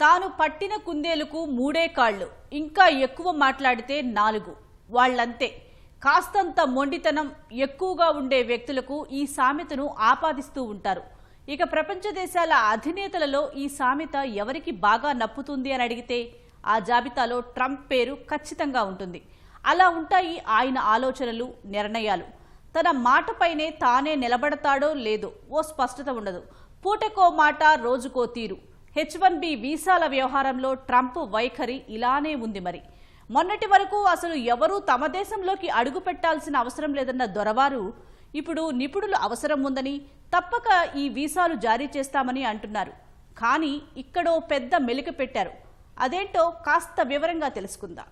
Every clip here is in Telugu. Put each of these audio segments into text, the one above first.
తాను పట్టిన కుందేలుకు మూడే కాళ్ళు ఇంకా ఎక్కువ మాట్లాడితే నాలుగు. వాళ్ళంతే. కాస్తంత మొండితనం ఎక్కువగా ఉండే వ్యక్తులకు ఈ సామెతను ఆపాదిస్తూ ఉంటారు. ఇక ప్రపంచ దేశాల అధినేతలలో ఈ సామెత ఎవరికి బాగా నప్పుతుంది అని అడిగితే ఆ జాబితాలో ట్రంప్ పేరు ఖచ్చితంగా ఉంటుంది. అలా ఉంటాయి ఆయన ఆలోచనలు నిర్ణయాలు. తన మాటపైనే తానే నిలబడతాడో లేదో ఓ స్పష్టత ఉండదు. పూటకో మాట రోజుకో తీరు. హెచ్ వన్ బి వీసాల వ్యవహారంలో ట్రంప్ వైఖరి ఇలానే ఉంది మరి. మొన్నటి వరకు అసలు ఎవరూ తమ దేశంలోకి అడుగు పెట్టాల్సిన అవసరం లేదన్న దొరవారు ఇప్పుడు నిపుణులు అవసరం ఉందని తప్పక ఈ వీసాలు జారీ చేస్తామని అంటున్నారు. కానీ ఇక్కడో పెద్ద మెలిక పెట్టారు. అదేంటో కాస్త వివరంగా తెలుసుకుందాం.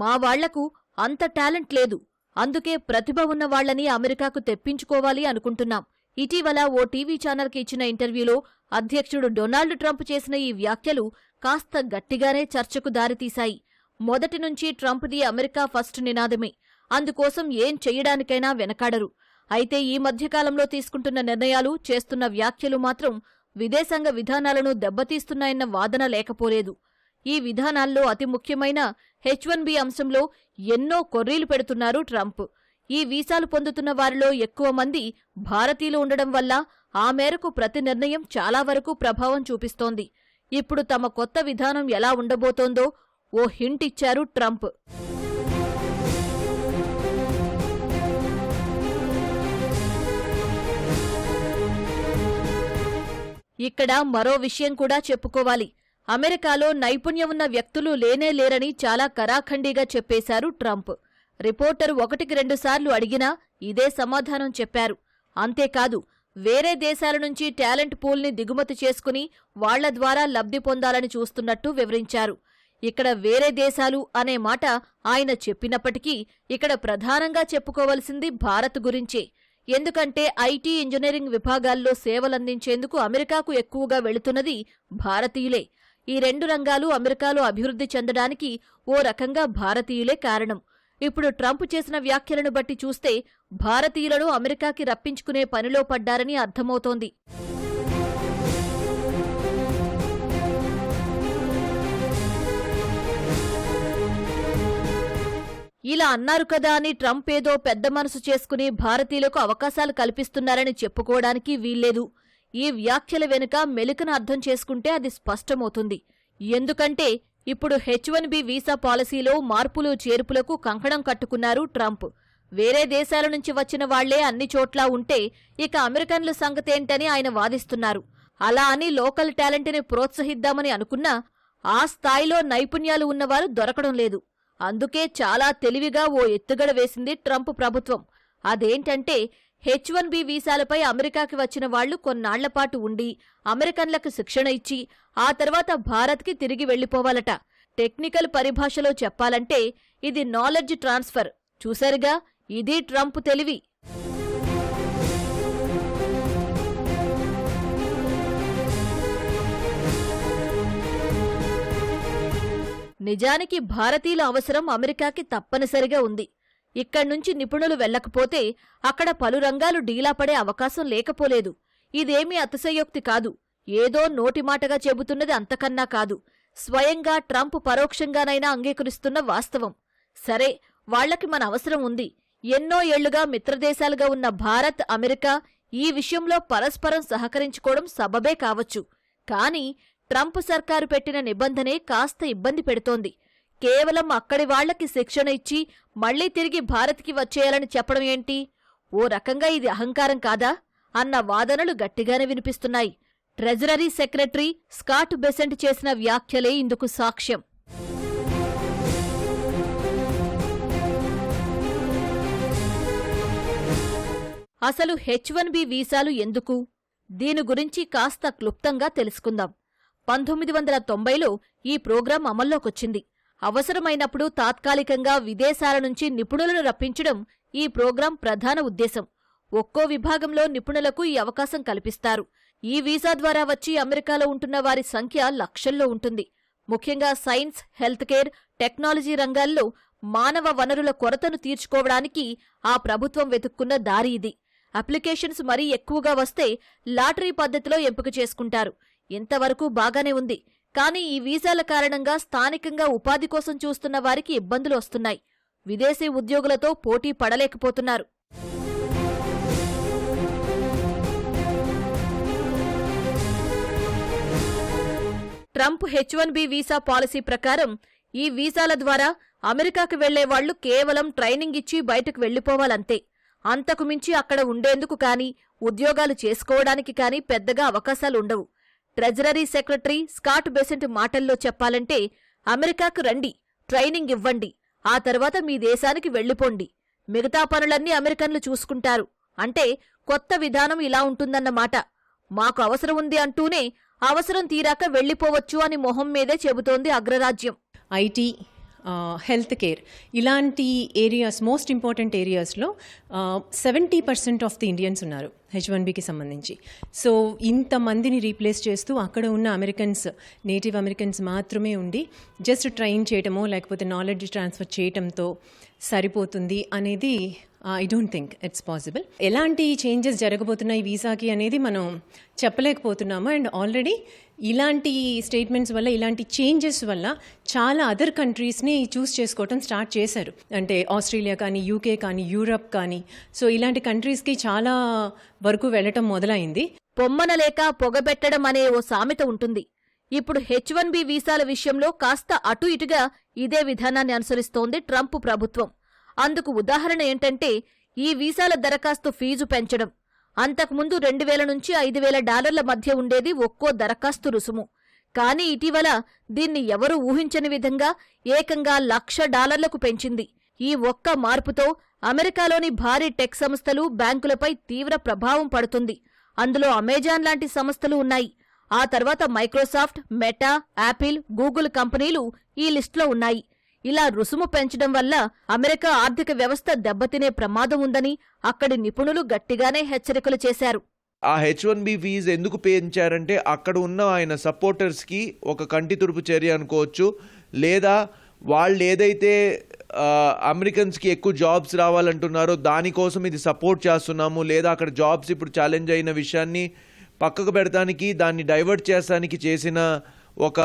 మా వాళ్ళకు అంత టాలెంట్ లేదు. అందుకే ప్రతిభ ఉన్న వాళ్ళని అమెరికాకు తెప్పించుకోవాలి అనుకుంటున్నాం. ఇటీవల ఓ టీవీ ఛానల్కి ఇచ్చిన ఇంటర్వ్యూలో అధ్యక్షుడు డొనాల్డ్ ట్రంప్ చేసిన ఈ వ్యాఖ్యలు కాస్త గట్టిగానే చర్చకు దారితీశాయి. మొదటి నుంచి ట్రంప్ది అమెరికా ఫస్ట్ నినాదమే. అందుకోసం ఏం చెయ్యడానికైనా వెనకాడరు. అయితే ఈ మధ్యకాలంలో తీసుకుంటున్న నిర్ణయాలు చేస్తున్న వ్యాఖ్యలు మాత్రం విదేశాంగ విధానాలను దెబ్బతీస్తున్నాయన్న వాదన లేకపోలేదు. ఈ విధానాల్లో అతి ముఖ్యమైన హెచ్ వన్ బి అంశంలో ఎన్నో కొర్రీలు పెడుతున్నారు ట్రంప్. ఈ వీసాలు పొందుతున్న వారిలో ఎక్కువ మంది భారతీయులు ఉండడం వల్ల ఆ మేరకు ప్రతి నిర్ణయం చాలా వరకు ప్రభావం చూపిస్తోంది. ఇప్పుడు తమ కొత్త విధానం ఎలా ఉండబోతోందో ఓ హింట్ ఇచ్చారు ట్రంప్. ఇక్కడ మరో విషయం కూడా చెప్పుకోవాలి. అమెరికాలో నైపుణ్యం ఉన్న వ్యక్తులు లేనే లేరని చాలా కరాఖండిగా చెప్పేశారు ట్రంప్. రిపోర్టర్ ఒకటికి రెండుసార్లు అడిగినా ఇదే సమాధానం చెప్పారు. అంతేకాదు వేరే దేశాల నుంచి టాలెంట్ పూల్ని దిగుమతి చేసుకుని వాళ్ళ ద్వారా లబ్ధి పొందాలని చూస్తున్నట్టు వివరించారు. ఇక్కడ వేరే దేశాలు అనే మాట ఆయన చెప్పినప్పటికీ ఇక్కడ ప్రధానంగా చెప్పుకోవలసింది భారత్ గురించే. ఎందుకంటే ఐటీ ఇంజనీరింగ్ విభాగాల్లో సేవలందించేందుకు అమెరికాకు ఎక్కువగా వెళుతున్నది భారతీయులే. ఈ రెండు రంగాలు అమెరికాలో అభివృద్ధి చెందడానికి ఓ రకంగా భారతీయులే కారణం. ఇప్పుడు ట్రంప్ చేసిన వ్యాఖ్యలను బట్టి చూస్తే భారతీయులను అమెరికాకి రప్పించుకునే పనిలో పడ్డారని అర్థమవుతోంది. ఇలా అన్నారు కదా అని ట్రంప్ ఏదో పెద్ద మనసు చేసుకుని భారతీయులకు అవకాశాలు కల్పిస్తున్నారని చెప్పుకోవడానికి వీల్లేదు. ఈ వ్యాఖ్యల వెనుక మెలికను అర్థం చేసుకుంటే అది స్పష్టమవుతుంది. ఎందుకంటే ఇప్పుడు హెచ్ వన్ బి వీసా పాలసీలో మార్పులు చేర్పులకు కంకణం కట్టుకున్నారు ట్రంప్. వేరే దేశాల నుంచి వచ్చిన వాళ్ళే అన్ని చోట్లా ఉంటే ఇక అమెరికన్ల సంగతేంటని ఆయన వాదిస్తున్నారు. అలా అని లోకల్ టాలెంట్ని ప్రోత్సహిద్దామని అనుకున్నా ఆ స్థాయిలో నైపుణ్యాలు ఉన్నవారు దొరకడం లేదు. అందుకే చాలా తెలివిగా ఓ ఎత్తుగడ వేసింది ట్రంప్ ప్రభుత్వం. అదేంటంటే హెచ్ వన్ బి వీసాలపై అమెరికాకి వచ్చిన వాళ్ళు కొన్నాళ్ళపాటు ఉండి అమెరికన్లకు శిక్షణ ఇచ్చి ఆ తర్వాత భారత్కి తిరిగి వెళ్ళిపోవాలట టెక్నికల్ పరిభాషలో చెప్పాలంటే ఇది నాలెడ్జ్ ట్రాన్స్ఫర్. చూశారుగా? ఇది ట్రంప్ తెలివి. నిజానికి భారతీయుల అవసరం అమెరికాకి తప్పనిసరిగా ఉంది. ఇక్కడ్నుంచి నిపుణులు వెళ్ళకపోతే అక్కడ పలు రంగాలు డీలాపడే అవకాశం లేకపోలేదు. ఇదేమీ అతిశయోక్తి కాదు. ఏదో నోటిమాటగా చెబుతున్నది అంతకన్నా కాదు. స్వయంగా ట్రంప్ పరోక్షంగానైనా అంగీకరిస్తున్న వాస్తవం. సరే వాళ్ళకి మన అవసరం ఉంది. ఎన్నో ఏళ్ళుగా మిత్రదేశాలుగా ఉన్న భారత్ అమెరికా ఈ విషయంలో పరస్పరం సహకరించుకోవడం సబబే కావచ్చు. కాని ట్రంప్ సర్కారు పెట్టిన నిబంధనే కాస్త ఇబ్బంది పెడుతోంది. కేవలం అక్కడి వాళ్ళకి శిక్షణ ఇచ్చి మళ్ళీ తిరిగి భారత్కి వచ్చేయాలని చెప్పడం ఏంటి? ఓ రకంగా ఇది అహంకారం కాదా? అన్న వాదనలు గట్టిగానే వినిపిస్తున్నాయి. ట్రెజరీ సెక్రటరీ స్కాట్ బెసెంట్ చేసిన వ్యాఖ్యలే ఇందుకు సాక్ష్యం. అసలు హెచ్ వన్ బి వీసాలు ఎందుకు? దీని గురించి కాస్త క్లుప్తంగా తెలుసుకుందాం. పంతొమ్మిది వందల తొంభైలో ఈ ప్రోగ్రాం అమల్లోకొచ్చింది. అవసరమైనప్పుడు తాత్కాలికంగా విదేశాల నుంచి నిపుణులను రప్పించడం ఈ ప్రోగ్రాం ప్రధాన ఉద్దేశం. ఒక్కో విభాగంలో నిపుణులకు ఈ అవకాశం కల్పిస్తారు. ఈ వీసా ద్వారా వచ్చి అమెరికాలో ఉంటున్న వారి సంఖ్య లక్షల్లో ఉంటుంది. ముఖ్యంగా సైన్స్ హెల్త్ కేర్ టెక్నాలజీ రంగాల్లో మానవ వనరుల కొరతను తీర్చుకోవడానికి ఆ ప్రభుత్వం వెతుక్కున్న దారి ఇది. అప్లికేషన్స్ మరీ ఎక్కువగా వస్తే లాటరీ పద్ధతిలో ఎంపిక చేసుకుంటారు. ఇంతవరకు బాగానే ఉంది. కానీ ఈ వీసాల కారణంగా స్థానికంగా ఉపాధి కోసం చూస్తున్న వారికి ఇబ్బందులు వస్తున్నాయి. విదేశీ ఉద్యోగులతో పోటీ పడలేకపోతున్నారు. Trump H one B visa policy ప్రకారం ఈ వీసాల ద్వారా అమెరికాకు వెళ్ళే వాళ్ళు కేవలం ట్రైనింగ్ ఇచ్చి బయటకు వెళ్ళిపోవాలంతే అంతకుమించి అక్కడ ఉండేందుకు కానీ ఉద్యోగాలు చేసుకోవడానికి కానీ పెద్దగా అవకాశాలు ఉండవు ట్రెజరీ సెక్రటరీ స్కాట్ బెసెంట్ మాటల్లో చెప్పాలంటే అమెరికాకు రండి ట్రైనింగ్ ఇవ్వండి ఆ తర్వాత మీ దేశానికి వెళ్ళిపోండి మిగతా పనులన్నీ అమెరికన్లు చూసుకుంటారు. అంటే కొత్త విధానం ఇలా ఉంటుందన్నమాట. మాకు అవసరం ఉంది అంటూనే అవసరం తీరాక వెళ్ళిపోవచ్చు అని మొహం మీదే చెబుతోంది అగ్రరాజ్యం. ఐటీ హెల్త్ కేర్ ఇలాంటి ఏరియాస్ మోస్ట్ ఇంపార్టెంట్ ఏరియాస్లో seventy percent of the Indians ఉన్నారు. హెచ్ వన్ బికి సంబంధించి. సో ఇంతమందిని రీప్లేస్ చేస్తూ అక్కడ ఉన్న అమెరికన్స్ నేటివ్ అమెరికన్స్ మాత్రమే ఉండి జస్ట్ ట్రైన్ చేయటమో లేకపోతే నాలెడ్జ్ ట్రాన్స్ఫర్ చేయటంతో సరిపోతుంది అనేది I don't think it's possible ఎలాంటి చేంజెస్ జరగబోతున్నాయి వీసాకి అనేది మనం చెప్పలేకపోతున్నాము. అండ్ ఆల్రెడీ ఇలాంటి స్టేట్మెంట్స్ వల్ల ఇలాంటి చేంజెస్ వల్ల చాలా అదర్ కంట్రీస్ని చూస్ చేసుకోవటం స్టార్ట్ చేశారు. అంటే ఆస్ట్రేలియా కానీ యూకే కానీ యూరప్ కానీ. సో ఇలాంటి కంట్రీస్కి చాలా వరకు వెళ్ళటం మొదలైంది. పొమ్మనలేక పొగబెట్టడం అనే ఓ సామెత ఉంటుంది. ఇప్పుడు హెచ్ వన్ బి వీసాల విషయంలో కాస్త అటు ఇటుగా ఇదే విధానాన్ని అనుసరిస్తోంది ట్రంప్ ప్రభుత్వం. అందుకు ఉదాహరణ ఏంటంటే ఈ వీసాల దరఖాస్తు ఫీజు పెంచడం. అంతకుముందు రెండు వేల నుంచి ఐదు వేల డాలర్ల మధ్య ఉండేది ఒక్కో దరఖాస్తు రుసుము. కానీ ఇటీవల దీన్ని ఎవరూ ఊహించని విధంగా ఏకంగా లక్ష డాలర్లకు పెంచింది. ఈ ఒక్క మార్పుతో అమెరికాలోని భారీ టెక్ సంస్థలు బ్యాంకులపై తీవ్ర ప్రభావం పడుతుంది. అందులో అమెజాన్ లాంటి సంస్థలు ఉన్నాయి. ఆ తర్వాత మైక్రోసాఫ్ట్ మెటా యాపిల్ గూగుల్ కంపెనీలు ఈ లిస్టులో ఉన్నాయి. ఇలా రుసుము పెంచడం వల్ల అమెరికా ఆర్థిక వ్యవస్థ దెబ్బతినే ప్రమాదం ఉందని అక్కడి నిపుణులు గట్టిగానే హెచ్చరికలు చేశారు. ఆ హెచ్ వన్ బి ఫీజు ఎందుకు పెంచారంటే అక్కడ ఉన్న ఆయన సపోర్టర్స్కి ఒక కంటి తుడుపు చర్య అనుకోవచ్చు లేదా వాళ్ళు ఏదైతే అమెరికన్స్కి ఎక్కువ జాబ్స్ రావాలంటున్నారో దానికోసం ఇది సపోర్ట్ చేస్తున్నాము లేదా అక్కడ జాబ్స్ ఇప్పుడు ఛాలెంజ్ అయిన విషయాన్ని పక్కకు పెడతానికి దాన్ని డైవర్ట్ చేస్తానికి చేసిన ఒక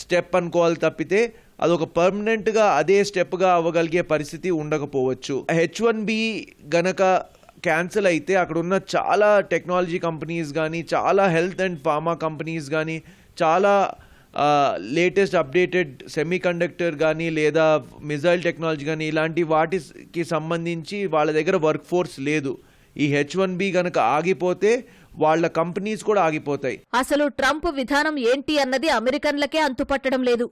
స్టెప్ అనుకోవాలి తప్పితే అదొక పర్మనెంట్గా అదే స్టెప్గా అవ్వగలిగే పరిస్థితి ఉండకపోవచ్చు. హెచ్ వన్ బి గనక క్యాన్సిల్ అయితే అక్కడ ఉన్న చాలా టెక్నాలజీ కంపెనీస్ కానీ చాలా హెల్త్ అండ్ ఫార్మా కంపెనీస్ కానీ చాలా లేటెస్ట్ అప్డేటెడ్ సెమీ కండక్టర్ కానీ లేదా మిజైల్ టెక్నాలజీ కానీ ఇలాంటి వాటికి సంబంధించి వాళ్ళ దగ్గర వర్క్ ఫోర్స్ లేదు. ఈ హెచ్ వన్ బి కనుక ఆగిపోతే వాళ్ళ కంపెనీస్ కూడా ఆగిపోతాయి. అసలు ట్రంప్ విధానం ఏంటి అన్నది అమెరికన్లకే అంతుపట్టడం లేదు.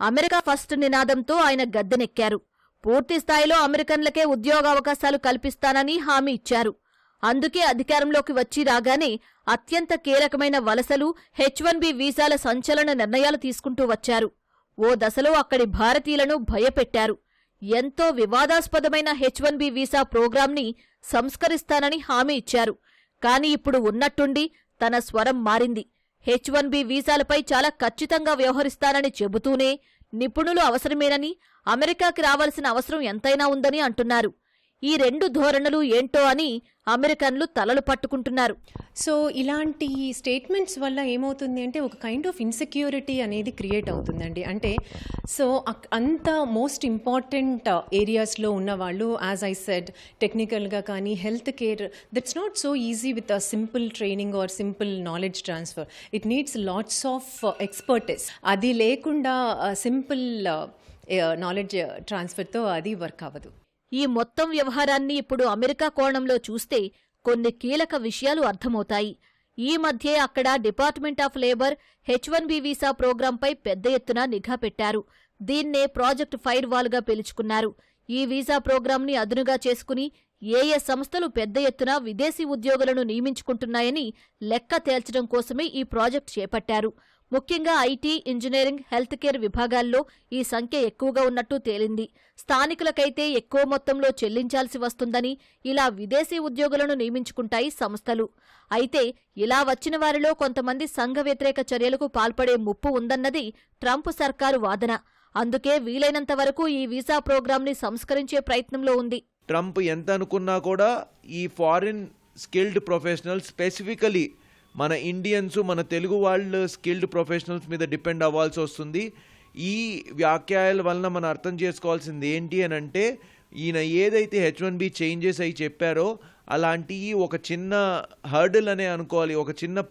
అమెరికా ఫస్ట్ నినాదంతో ఆయన గద్దెనెక్కారు. పూర్తి స్థాయిలో అమెరికన్లకే ఉద్యోగావకాశాలు కల్పిస్తానని హామీ ఇచ్చారు. అందుకే అధికారంలోకి వచ్చి రాగానే అత్యంత కీలకమైన వలసలు హెచ్ వన్ బి వీసాల సంచలన నిర్ణయాలు తీసుకుంటూ వచ్చారు. ఓ దశలో అక్కడి భారతీయులను భయపెట్టారు. ఎంతో వివాదాస్పదమైన హెచ్ వన్ బి వీసా ప్రోగ్రాంని సంస్కరిస్తానని హామీ ఇచ్చారు. కాని ఇప్పుడు ఉన్నట్టుండి తన స్వరం మారింది. హెచ్ వన్ బి వీసాలపై చాలా ఖచ్చితంగా వ్యవహరిస్తానని చెబుతూనే నిపుణులు అవసరమేనని అమెరికాకి రావాల్సిన అవసరం ఎంతైనా ఉందని అంటున్నారు. ఈ రెండు ధోరణులు ఏంటో అని అమెరికన్లు తలలు పట్టుకుంటున్నారు. సో ఇలాంటి స్టేట్మెంట్స్ వల్ల ఏమవుతుంది అంటే ఒక కైండ్ ఆఫ్ ఇన్సెక్యూరిటీ అనేది క్రియేట్ అవుతుందండి. అంటే సో అంత మోస్ట్ ఇంపార్టెంట్ ఏరియాస్లో ఉన్న వాళ్ళు యాజ్ ఐ సెడ్ టెక్నికల్గా కానీ health care that's not so easy with a simple training or simple knowledge transfer it needs lots of expertise అది లేకుండా సింపుల్ నాలెడ్జ్ ట్రాన్స్ఫర్తో అది వర్క్ అవ్వదు. ఈ మొత్తం వ్యవహారాన్ని ఇప్పుడు అమెరికా కోణంలో చూస్తే కొన్ని కీలక విషయాలు అర్థమవుతాయి. ఈ మధ్యే అక్కడ department of labour H one B visa ప్రోగ్రాంపై పెద్ద ఎత్తున నిఘా పెట్టారు. దీన్నే ప్రాజెక్ట్ ఫైర్ వాల్గా పిలుచుకున్నారు. ఈ వీసా ప్రోగ్రాంని అదునుగా చేసుకుని ఏ ఏ సంస్థలు పెద్ద ఎత్తున విదేశీ ఉద్యోగులను నియమించుకుంటున్నాయని లెక్క తేల్చడం కోసమే ఈ ప్రాజెక్ట్ చేపట్టారు. ముఖ్యంగా ఐటీ ఇంజనీరింగ్ హెల్త్ కేర్ విభాగాల్లో ఈ సంఖ్య ఎక్కువగా ఉన్నట్టు తేలింది. స్థానికులకైతే ఎక్కువ మొత్తంలో చెల్లించాల్సి వస్తుందని ఇలా విదేశీ ఉద్యోగులను నియమించుకుంటాయి సంస్థలు. అయితే ఇలా వచ్చిన వారిలో కొంతమంది సంఘ వ్యతిరేక చర్యలకు పాల్పడే ముప్పు ఉందన్నది ట్రంప్ సర్కారు వాదన. అందుకే వీలైనంత వరకు ఈ వీసా ప్రోగ్రాంని సంస్కరించే ప్రయత్నంలో ఉంది. ట్రంప్ ఎంత అనుకున్నా కూడా ఈ ఫారిన్ స్కిల్డ్ ప్రొఫెషనల్ స్పెసిఫికలీ మన ఇండియన్స్ మన తెలుగు వాళ్ళు స్కిల్డ్ ప్రొఫెషనల్స్ మీద డిపెండ్ అవ్వాల్సి వస్తుంది. ఈ వ్యాఖ్యాయాల వలన మనం అర్థం చేసుకోవాల్సింది ఏంటి అని అంటే ఈయన ఏదైతే హెచ్ వన్ బి చేంజెస్ అయి చెప్పారో అలాంటి ఒక చిన్న హర్డిల్ అనే అనుకోవాలి. ఒక చిన్న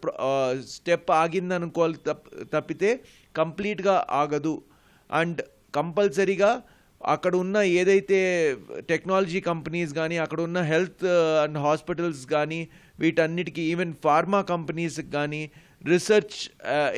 స్టెప్ ఆగింది అనుకోవాలి తప్- తప్పితే కంప్లీట్గా ఆగదు. అండ్ కంపల్సరీగా అక్కడ ఉన్న ఏదైతే టెక్నాలజీ కంపెనీస్ కానీ అక్కడ ఉన్న హెల్త్ అండ్ హాస్పిటల్స్ కానీ వీటన్నిటికీ ఈవెన్ ఫార్మా కంపెనీస్ కానీ రీసెర్చ్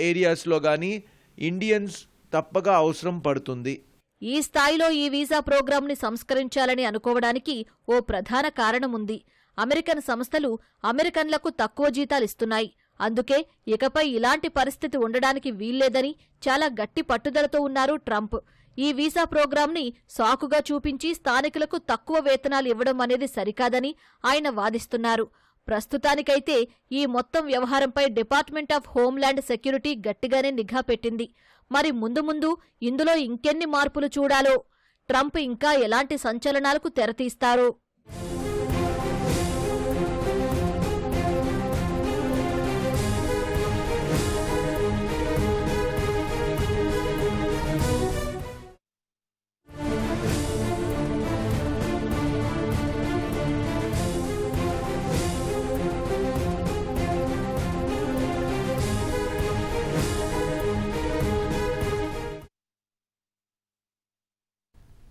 ఏరియాస్లో కానీ ఇండియన్స్ తప్పగా అవసరం పడుతుంది. ఈ స్థాయిలో ఈ వీసా ప్రోగ్రాంని సంస్కరించాలని అనుకోవడానికి ఓ ప్రధాన కారణముంది. అమెరికన్ సంస్థలు అమెరికన్లకు తక్కువ జీతాలిస్తున్నాయి అందుకే ఇకపై ఇలాంటి పరిస్థితి ఉండడానికి వీల్లేదని చాలా గట్టి పట్టుదలతో ఉన్నారు ట్రంప్. ఈ వీసా ప్రోగ్రాంని సాకుగా చూపించి స్థానికులకు తక్కువ వేతనాలు ఇవ్వడం అనేది సరికాదని ఆయన వాదిస్తున్నారు. ప్రస్తుతానికైతే ఈ మొత్తం వ్యవహారంపై డిపార్ట్మెంట్ ఆఫ్ హోంల్యాండ్ సెక్యూరిటీ గట్టిగానే నిఘా పెట్టింది. మరి ముందు ముందు ఇందులో ఇంకెన్ని మార్పులు చూడాలో? ట్రంప్ ఇంకా ఎలాంటి సంచలనాలకు తెరతీస్తారో?